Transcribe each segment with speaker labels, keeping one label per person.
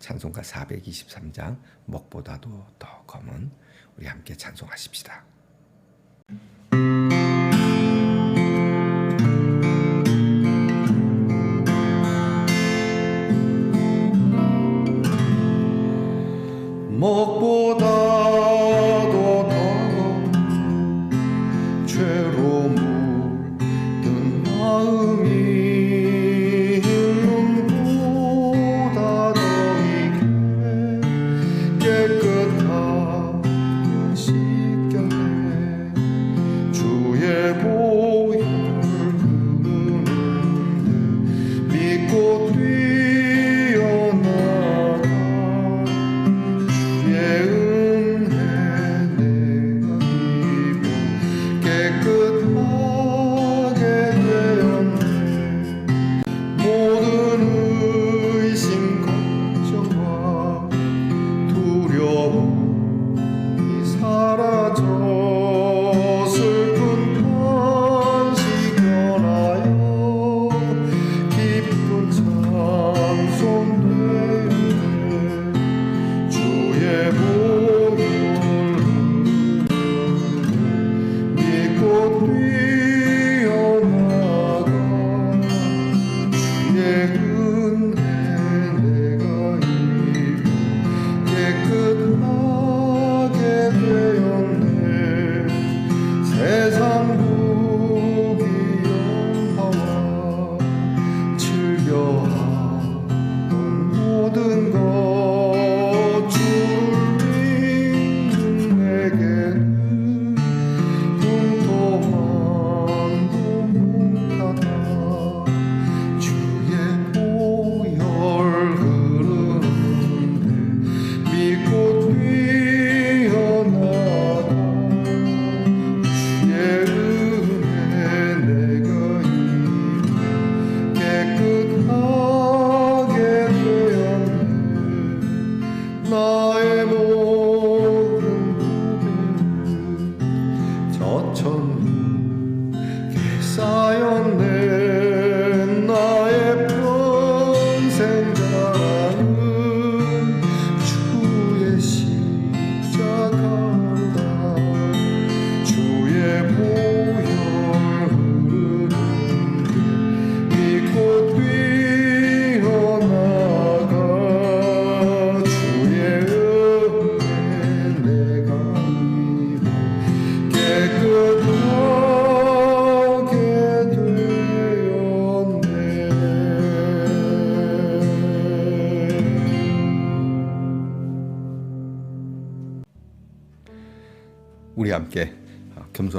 Speaker 1: 찬송가 423장 먹보다도 더 검은 우리 함께 찬송하십시다.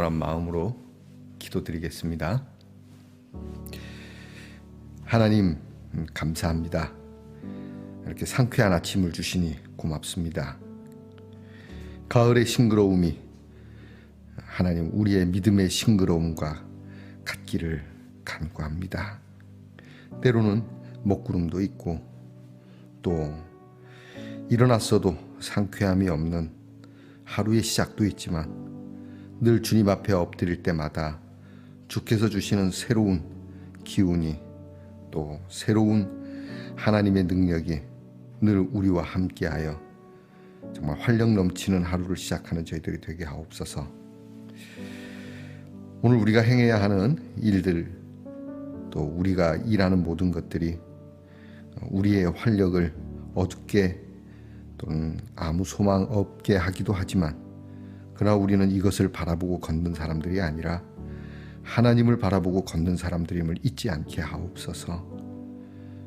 Speaker 1: 겸손한 마음으로 기도드리겠습니다. 하나님 음, 감사합니다. 이렇게 상쾌한 아침을 주시니 고맙습니다. 가을의 싱그러움이 하나님 우리의 믿음의 싱그러움과 같기를 간구합니다. 때로는 먹구름도 있고 또 일어났어도 상쾌함이 없는 하루의 시작도 있지만 늘 주님 앞에 엎드릴 때마다 주께서 주시는 새로운 기운이 또 새로운 하나님의 능력이 늘 우리와 함께하여 정말 활력 넘치는 하루를 시작하는 저희들이 되게 하옵소서. 오늘 우리가 행해야 하는 일들 또 우리가 일하는 모든 것들이 우리의 활력을 어둡게 또는 아무 소망 없게 하기도 하지만 그러나 우리는 이것을 바라보고 걷는 사람들이 아니라 하나님을 바라보고 걷는 사람들임을 잊지 않게 하옵소서.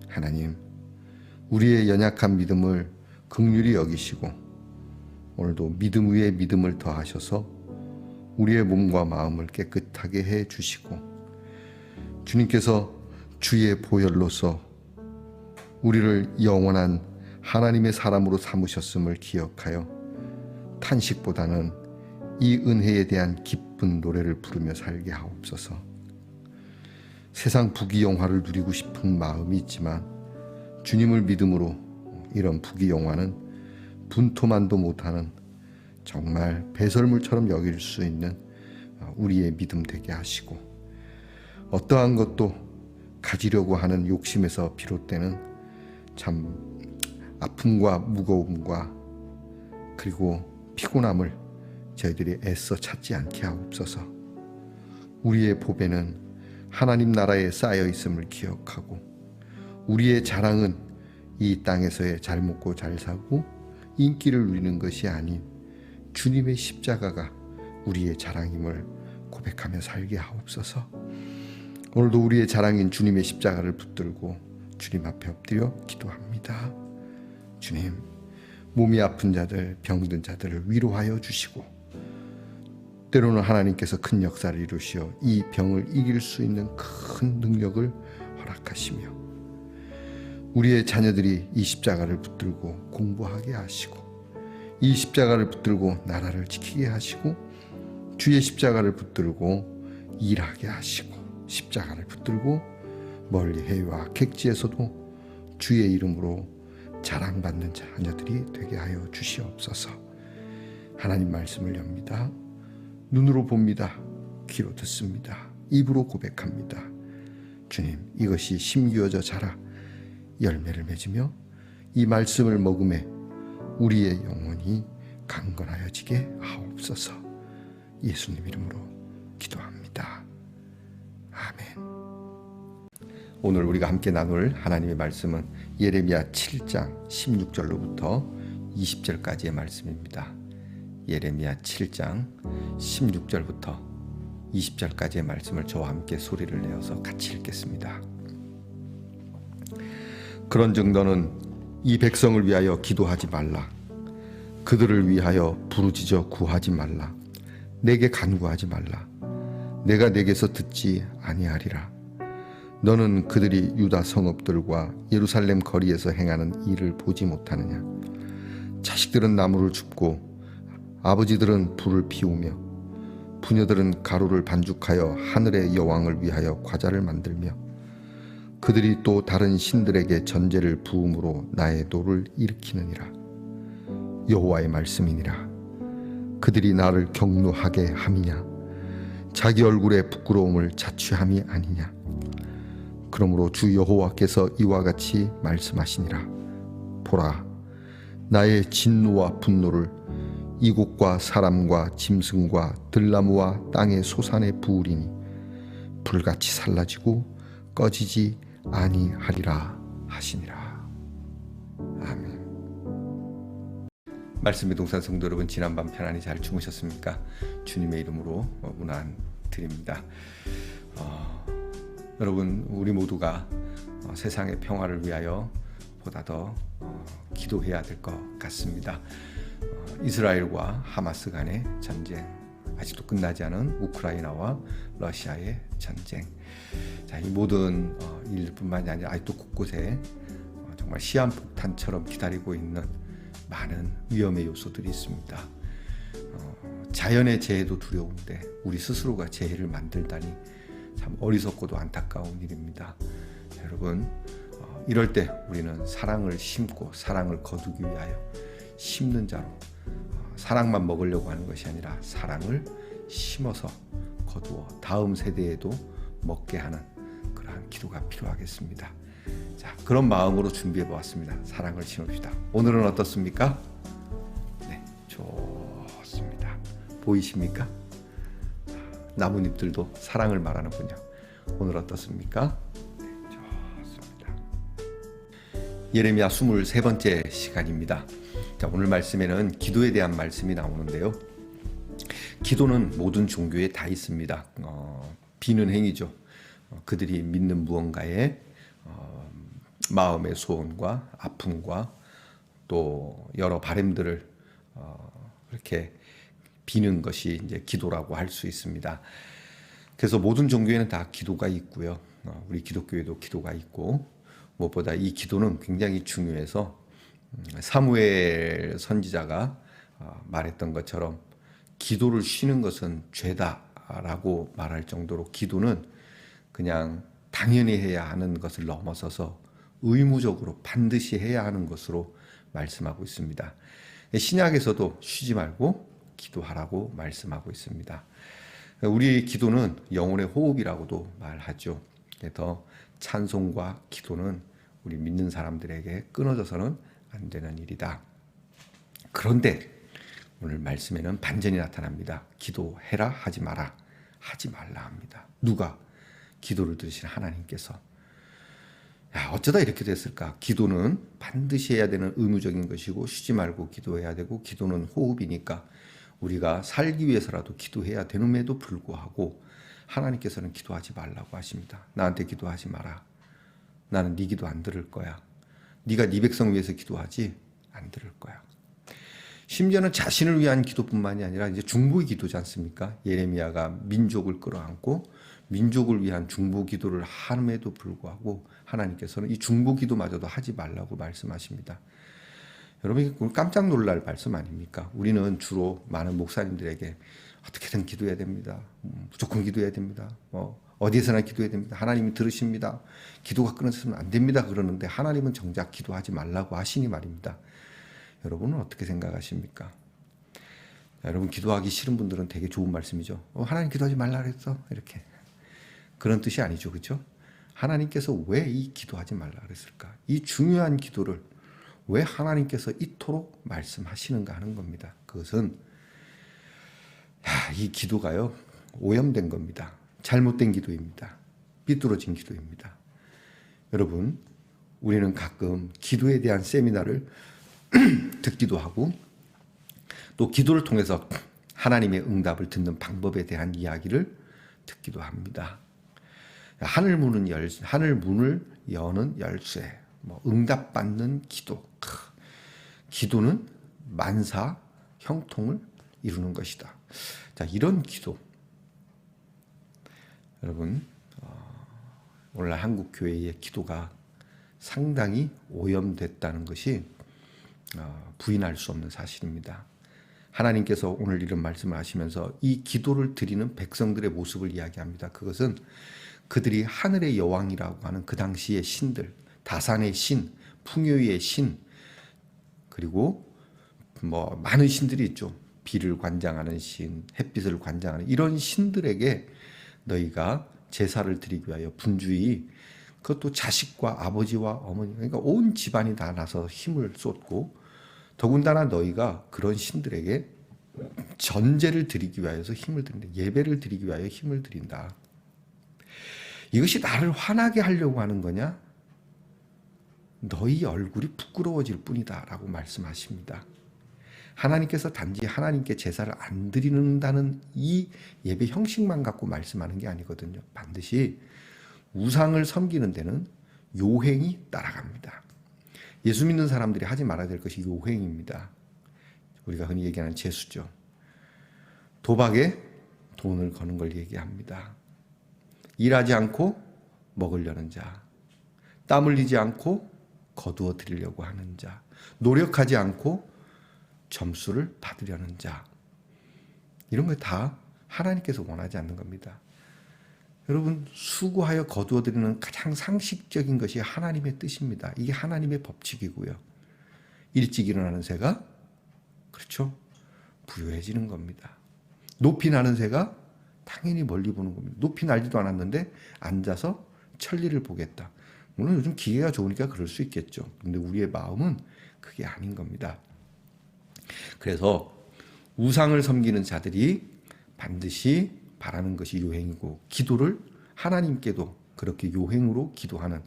Speaker 1: 하나님, 우리의 연약한 믿음을 극률히 여기시고 오늘도 믿음 위에 믿음을 더하셔서 우리의 몸과 마음을 깨끗하게 해 주시고 주님께서 주의 보혈로서 우리를 영원한 하나님의 사람으로 삼으셨음을 기억하여 탄식보다는 이 은혜에 대한 기쁜 노래를 부르며 살게 하옵소서. 세상 부귀영화를 누리고 싶은 마음이 있지만 주님을 믿음으로 이런 부귀영화는 분토만도 못하는 정말 배설물처럼 여길 수 있는 우리의 믿음 되게 하시고 어떠한 것도 가지려고 하는 욕심에서 비롯되는 참 아픔과 무거움과 그리고 피곤함을 저희들이 애써 찾지 않게 하옵소서. 우리의 보배는 하나님 나라에 쌓여 있음을 기억하고 우리의 자랑은 이 땅에서의 잘 먹고 잘 사고 인기를 누리는 것이 아닌 주님의 십자가가 우리의 자랑임을 고백하며 살게 하옵소서. 오늘도 우리의 자랑인 주님의 십자가를 붙들고 주님 앞에 엎드려 기도합니다. 주님, 몸이 아픈 자들, 병든 자들을 위로하여 주시고 때로는 하나님께서 큰 역사를 이루시어 이 병을 이길 수 있는 큰 능력을 허락하시며 우리의 자녀들이 이 십자가를 붙들고 공부하게 하시고 이 십자가를 붙들고 나라를 지키게 하시고 주의 십자가를 붙들고 일하게 하시고 십자가를 붙들고 멀리 해와 객지에서도 주의 이름으로 자랑받는 자녀들이 되게 하여 주시옵소서. 하나님 말씀을 엽니다. 눈으로 봅니다. 귀로 듣습니다. 입으로 고백합니다. 주님, 이것이 심기어져 자라 열매를 맺으며 이 말씀을 먹음에 우리의 영혼이 강건하여지게 하옵소서. 예수님 이름으로 기도합니다. 아멘. 오늘 우리가 함께 나눌 하나님의 말씀은 예레미야 7장 16절로부터 20절까지의 말씀입니다. 예레미야 7장 16절부터 20절까지의 말씀을 저와 함께 소리를 내어서 같이 읽겠습니다. 그런즉 너는 이 백성을 위하여 기도하지 말라. 그들을 위하여 부르짖어 구하지 말라. 내게 간구하지 말라. 내가 내게서 듣지 아니하리라. 너는 그들이 유다 성읍들과 예루살렘 거리에서 행하는 일을 보지 못하느냐? 자식들은 나무를 줍고 아버지들은 불을 피우며 부녀들은 가루를 반죽하여 하늘의 여왕을 위하여 과자를 만들며 그들이 또 다른 신들에게 전제를 부음으로 나의 노를 일으키느니라. 여호와의 말씀이니라. 그들이 나를 경노하게 함이냐? 자기 얼굴의 부끄러움을 자취함이 아니냐? 그러므로 주 여호와께서 이와 같이 말씀하시니라. 보라 나의 진노와 분노를 이곳과 사람과 짐승과 들나무와 땅의 소산에 부으리니 불같이 살라지고 꺼지지 아니하리라 하시니라. 아멘. 말씀의 동산 성도 여러분 지난 밤 편안히 잘 주무셨습니까? 주님의 이름으로 문안 드립니다. 어, 여러분 우리 모두가 어, 세상의 평화를 위하여 보다 더 어, 기도해야 될 것 같습니다. 이스라엘과 하마스 간의 전쟁, 아직도 끝나지 않은 우크라이나와 러시아의 전쟁. 자, 이 모든 어, 일뿐만이 아니라 아직도 곳곳에 어, 정말 시한폭탄처럼 기다리고 있는 많은 위험의 요소들이 있습니다. 어, 자연의 재해도 두려운데 우리 스스로가 재해를 만들다니 참 어리석고도 안타까운 일입니다. 여러분, 이럴 때 우리는 사랑을 심고 사랑을 거두기 위하여 심는 자로 사랑만 먹으려고 하는 것이 아니라 사랑을 심어서 거두어 다음 세대에도 먹게 하는 그러한 기도가 필요하겠습니다. 자, 그런 마음으로 준비해 보았습니다. 사랑을 심읍시다. 오늘은 어떻습니까? 네, 좋습니다. 보이십니까? 나뭇잎들도 사랑을 말하는군요. 오늘 어떻습니까? 네, 좋습니다. 예레미야 23번째 시간입니다. 자, 오늘 말씀에는 기도에 대한 말씀이 나오는데요. 기도는 모든 종교에 다 있습니다. 어, 비는 행위죠. 어, 그들이 믿는 무언가에 어, 마음의 소원과 아픔과 또 여러 바램들을 어, 그렇게 비는 것이 이제 기도라고 할 수 있습니다. 그래서 모든 종교에는 다 기도가 있고요. 어, 우리 기독교에도 기도가 있고 무엇보다 이 기도는 굉장히 중요해서 음, 사무엘 선지자가 어, 말했던 것처럼 기도를 쉬는 것은 죄다라고 말할 정도로 기도는 그냥 당연히 해야 하는 것을 넘어서서 의무적으로 반드시 해야 하는 것으로 말씀하고 있습니다. 신약에서도 쉬지 말고 기도하라고 말씀하고 있습니다. 우리 기도는 영혼의 호흡이라고도 말하죠. 그래서 찬송과 기도는 우리 믿는 사람들에게 끊어져서는 안 되는 일이다. 그런데 오늘 말씀에는 반전이 나타납니다. 기도해라 하지 마라 하지 말라 합니다. 누가 기도를 들으신 하나님께서 야, 어쩌다 이렇게 됐을까? 기도는 반드시 해야 되는 의무적인 것이고 쉬지 말고 기도해야 되고 기도는 호흡이니까 우리가 살기 위해서라도 기도해야 되는에도 불구하고 하나님께서는 기도하지 말라고 하십니다. 나한테 기도하지 마라. 나는 네 기도 안 들을 거야. 네가 네 백성 위해서 기도하지 안 들을 거야. 심지어는 자신을 위한 기도뿐만이 아니라 이제 중보의 기도지 않습니까? 예레미야가 민족을 끌어안고 민족을 위한 중보 기도를 함에도 불구하고 하나님께서는 이 중보 기도마저도 하지 말라고 말씀하십니다. 여러분 깜짝 놀랄 말씀 아닙니까? 우리는 주로 많은 목사님들에게 어떻게든 기도해야 됩니다. 음, 무조건 기도해야 됩니다. 뭐 어디에서나 기도해야 됩니다. 하나님이 들으십니다. 기도가 끊어지면 안 됩니다. 그러는데 하나님은 정작 기도하지 말라고 하시니 말입니다. 여러분은 어떻게 생각하십니까? 여러분 기도하기 싫은 분들은 되게 좋은 말씀이죠. 어, 하나님 기도하지 말라 그랬어 이렇게 그런 뜻이 아니죠, 그렇죠? 하나님께서 왜 이 기도하지 말라 그랬을까? 이 중요한 기도를 왜 하나님께서 이토록 말씀하시는가 하는 겁니다. 그것은 야, 이 기도가요 오염된 겁니다. 잘못된 기도입니다. 삐뚤어진 기도입니다. 여러분, 우리는 가끔 기도에 대한 세미나를 듣기도 하고 또 기도를 통해서 하나님의 응답을 듣는 방법에 대한 이야기를 듣기도 합니다. 하늘 문은 열 하늘 문을 여는 열쇠, 뭐 응답 받는 기도. 기도는 만사 형통을 이루는 것이다. 자, 이런 기도. 여러분, 어, 오늘날 한국 교회의 기도가 상당히 오염됐다는 것이 어, 부인할 수 없는 사실입니다. 하나님께서 오늘 이런 말씀을 하시면서 이 기도를 드리는 백성들의 모습을 이야기합니다. 그것은 그들이 하늘의 여왕이라고 하는 그 당시의 신들, 다산의 신, 풍요의 신, 그리고 뭐 많은 신들이 있죠. 비를 관장하는 신, 햇빛을 관장하는 이런 신들에게 너희가 제사를 드리기 위하여 분주히 그것도 자식과 아버지와 어머니 그러니까 온 집안이 다 나서 힘을 쏟고 더군다나 너희가 그런 신들에게 전제를 드리기 위하여서 힘을 드린다. 예배를 드리기 위하여 힘을 드린다. 이것이 나를 화나게 하려고 하는 거냐? 너희 얼굴이 부끄러워질 뿐이다. 라고 말씀하십니다. 하나님께서 단지 하나님께 제사를 안 드리는다는 이 예배 형식만 갖고 말씀하는 게 아니거든요. 반드시 우상을 섬기는 데는 요행이 따라갑니다. 예수 믿는 사람들이 하지 말아야 될 것이 요행입니다. 우리가 흔히 얘기하는 재수죠. 도박에 돈을 거는 걸 얘기합니다. 일하지 않고 먹으려는 자, 땀 흘리지 않고 거두어 드리려고 하는 자, 노력하지 않고 점수를 받으려는 자. 이런 거 다 하나님께서 원하지 않는 겁니다. 여러분 수고하여 거두어 드리는 가장 상식적인 것이 하나님의 뜻입니다. 이게 하나님의 법칙이고요. 일찍 일어나는 새가 그렇죠? 부유해지는 겁니다. 높이 나는 새가 당연히 멀리 보는 겁니다. 높이 날지도 않았는데 앉아서 천리를 보겠다. 물론 요즘 기계가 좋으니까 그럴 수 있겠죠. 근데 우리의 마음은 그게 아닌 겁니다. 그래서 우상을 섬기는 자들이 반드시 바라는 것이 요행이고 기도를 하나님께도 그렇게 요행으로 기도하는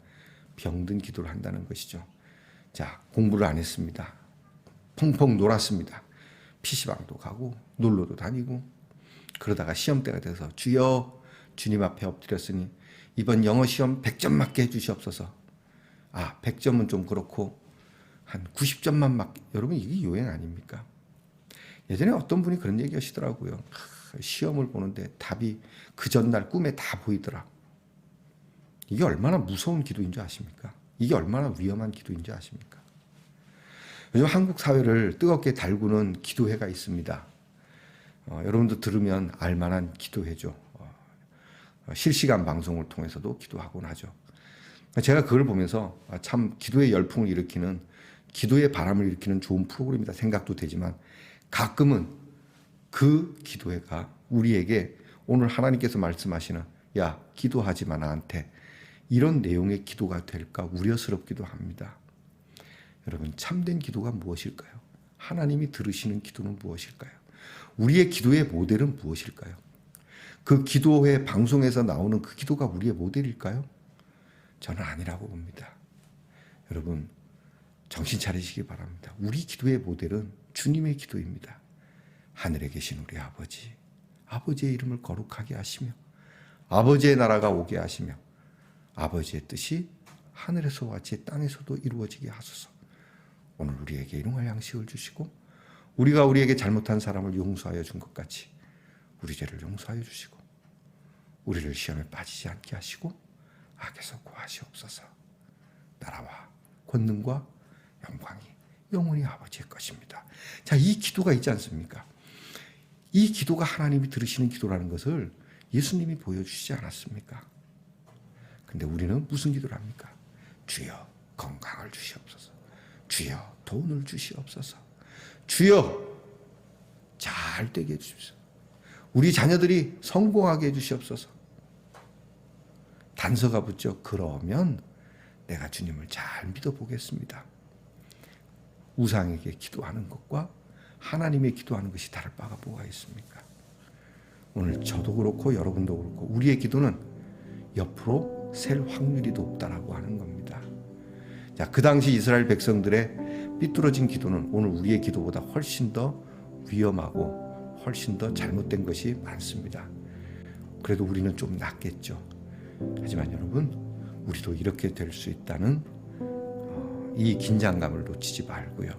Speaker 1: 병든 기도를 한다는 것이죠. 자, 공부를 안 했습니다. 펑펑 놀았습니다. PC방도 가고 놀러도 다니고 그러다가 시험 때가 돼서 주여 주님 앞에 엎드렸으니 이번 영어 시험 100점 맞게 해 주시옵소서. 아, 100점은 좀 그렇고 한 90점만 맞게 여러분 이게 요행 아닙니까? 예전에 어떤 분이 그런 얘기 하시더라고요. 하, 시험을 보는데 답이 그 전날 꿈에 다 보이더라. 이게 얼마나 무서운 기도인 줄 아십니까? 이게 얼마나 위험한 기도인 줄 아십니까? 요즘 한국 사회를 뜨겁게 달구는 기도회가 있습니다. 어, 여러분도 들으면 알만한 기도회죠. 어, 실시간 방송을 통해서도 기도하곤 하죠. 제가 그걸 보면서 아, 참 기도의 열풍을 일으키는 기도의 바람을 일으키는 좋은 프로그램이다 생각도 되지만 가끔은 그 기도회가 우리에게 오늘 하나님께서 말씀하시는 야 기도하지 마 나한테 이런 내용의 기도가 될까 우려스럽기도 합니다. 여러분 참된 기도가 무엇일까요? 하나님이 들으시는 기도는 무엇일까요? 우리의 기도의 모델은 무엇일까요? 그 기도회 방송에서 나오는 그 기도가 우리의 모델일까요? 저는 아니라고 봅니다. 여러분 정신 차리시기 바랍니다. 우리 기도의 모델은 주님의 기도입니다. 하늘에 계신 우리 아버지, 아버지의 이름을 거룩하게 하시며 아버지의 나라가 오게 하시며 아버지의 뜻이 하늘에서 같이 땅에서도 이루어지게 하소서. 오늘 우리에게 일용할 양식을 주시고 우리가 우리에게 잘못한 사람을 용서하여 준 것 같이 우리 죄를 용서하여 주시고 우리를 시험에 빠지지 않게 하시고 악에서 구하시옵소서. 나라와 권능과 영광이 영원히 아버지의 것입니다. 자, 이 기도가 있지 않습니까? 이 기도가 하나님이 들으시는 기도라는 것을 예수님이 보여주시지 않았습니까? 근데 우리는 무슨 기도를 합니까? 주여 건강을 주시옵소서. 주여 돈을 주시옵소서. 주여 잘 되게 해주십시오. 우리 자녀들이 성공하게 해주시옵소서. 단서가 붙죠. 그러면 내가 주님을 잘 믿어보겠습니다. 우상에게 기도하는 것과 하나님의 기도하는 것이 다를 바가 뭐가 있습니까? 오늘 저도 그렇고 여러분도 그렇고 우리의 기도는 옆으로 셀 확률이 높다라고 하는 겁니다. 자, 그 당시 이스라엘 백성들의 삐뚤어진 기도는 오늘 우리의 기도보다 훨씬 더 위험하고 훨씬 더 잘못된 것이 많습니다. 그래도 우리는 좀 낫겠죠. 하지만 여러분, 우리도 이렇게 될 수 있다는 어, 이 긴장감을 놓치지 말고요.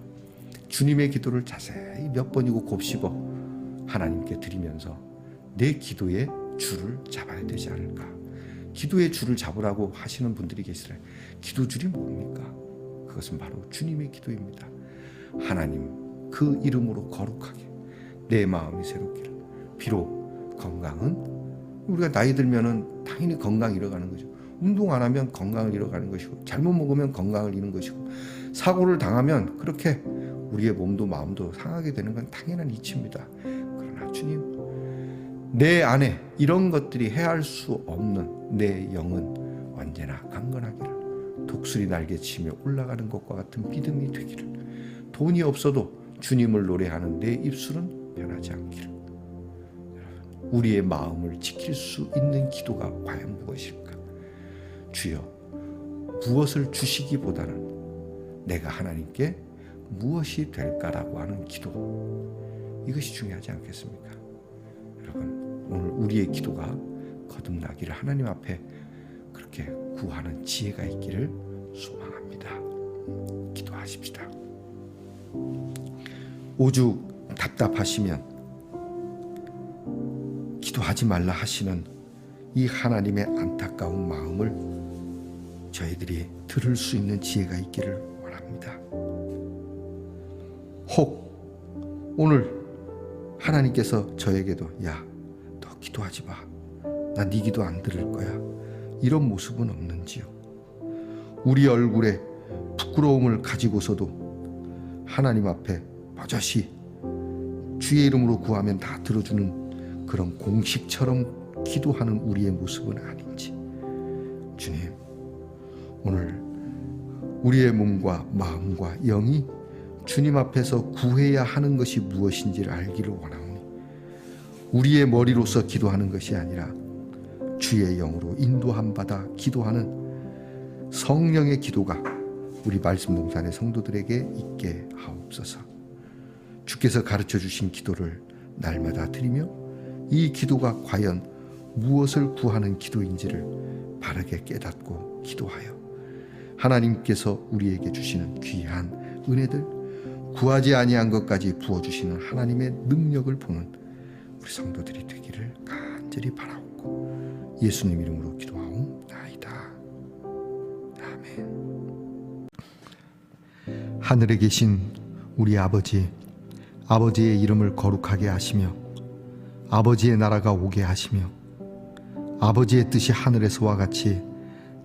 Speaker 1: 주님의 기도를 자세히 몇 번이고 곱씹어 하나님께 드리면서 내 기도의 줄을 잡아야 되지 않을까. 기도의 줄을 잡으라고 하시는 분들이 계시래. 기도 줄이 뭡니까? 그것은 바로 주님의 기도입니다. 하나님 그 이름으로 거룩하게 내 마음이 새롭기를. 비록 건강은 우리가 나이 들면은 당연히 건강 잃어가는 거죠. 운동 안 하면 건강을 잃어가는 것이고 잘못 먹으면 건강을 잃는 것이고 사고를 당하면 그렇게 우리의 몸도 마음도 상하게 되는 건 당연한 이치입니다. 그러나 주님 내 안에 이런 것들이 해할 수 없는 내 영은 언제나 강건하기를 독수리 날개치며 올라가는 것과 같은 믿음이 되기를 돈이 없어도 주님을 노래하는 내 입술은 변하지 않기를 우리의 마음을 지킬 수 있는 기도가 과연 무엇일까? 주여 무엇을 주시기보다는 내가 하나님께 무엇이 될까라고 하는 기도 이것이 중요하지 않겠습니까? 여러분 오늘 우리의 기도가 거듭나기를 하나님 앞에 그렇게 구하는 지혜가 있기를 소망합니다. 기도하십시다. 오죽 답답하시면 기도하지 말라 하시는 이 하나님의 안타까운 마음을 저희들이 들을 수 있는 지혜가 있기를 원합니다. 혹 오늘 하나님께서 저에게도 야, 너 기도하지 마. 나 네 기도 안 들을 거야. 이런 모습은 없는지요. 우리 얼굴에 부끄러움을 가지고서도 하나님 앞에 버젓이 주의 이름으로 구하면 다 들어주는 그런 공식처럼 기도하는 우리의 모습은 아닌지. 우리의 몸과 마음과 영이 주님 앞에서 구해야 하는 것이 무엇인지를 알기를 원하오니 우리의 머리로서 기도하는 것이 아니라 주의 영으로 인도함 받아 기도하는 성령의 기도가 우리 말씀 동산의 성도들에게 있게 하옵소서. 주께서 가르쳐 주신 기도를 날마다 드리며 이 기도가 과연 무엇을 구하는 기도인지를 바르게 깨닫고 기도하여 하나님께서 우리에게 주시는 귀한 은혜들 구하지 아니한 것까지 부어 주시는 하나님의 능력을 보는 우리 성도들이 되기를 간절히 바라옵고 예수님 이름으로 기도하옵나이다. 아멘. 하늘에 계신 우리 아버지 아버지의 이름을 거룩하게 하시며 아버지의 나라가 오게 하시며 아버지의 뜻이 하늘에서와 같이